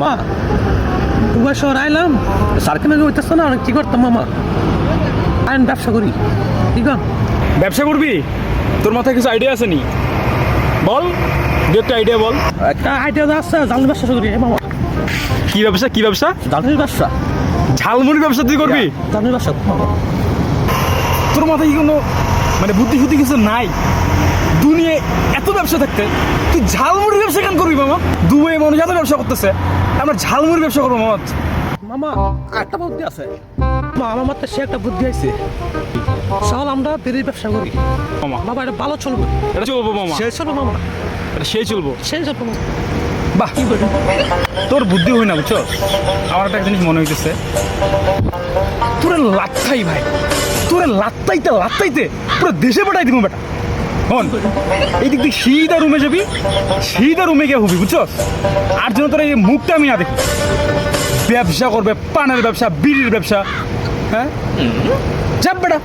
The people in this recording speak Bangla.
মা দুবার শহর আইলাম। সার্কেল হইতেছে না কি করতাম মামা। আইন ব্যবসা করি। ঠিক ব্যবসা করবি? তোর মাথায় কিছু আইডিয়া আছে নি? বল দু একটা আইডিয়া বল। একটা আইডিয়া আছে জ্বালানি ব্যবসা করি মামা। কি ব্যবসা কি ব্যবসা? জ্বালানির ব্যবসা। ঝালমুড়ি ব্যবসা তুই করবি? ব্যবসা মামা। তোর মাথায় কি কোনো মানে বুদ্ধি ফুদ্ধি কিছু নাই? দুনিয়ায় এত ব্যবসা থাকতে তুই ঝালমুড়ির ব্যবসা দুবাই মানুষ এত ব্যবসা করতেছে। আমরা ঝালমুড়ির ব্যবসা করব মামা। মামা একটা বুদ্ধি আছে? আমার সে একটা বুদ্ধি আছে। আমরা বেরিয়ে ব্যবসা করি। মামা। বাবা এটা ভালো চলবে। এটা চলবো মামা। সে চলবে মামা। এটা সেই চলবো। সেই চলবে মামা। বাহ। তোর বুদ্ধি হই না বুঝছ? আমার একটা জিনিস মনে হইতেছে। তোরে লাত্তাই ভাই। তোরে লাত্তাইতে লাত্তাইতে পুরো দেশে পাঠাই দিব বেটা। হন, এই দিক দিয়ে সিধা রুমে যাবি, সিধা রুমে গিয়ে হবি বুঝছ আর জন্য তোর এই মুখটা আমি না দেখি। ব্যবসা করবে, পানের ব্যবসা, বিড়ির ব্যবসা হ্যাঁ? যাব বেটা।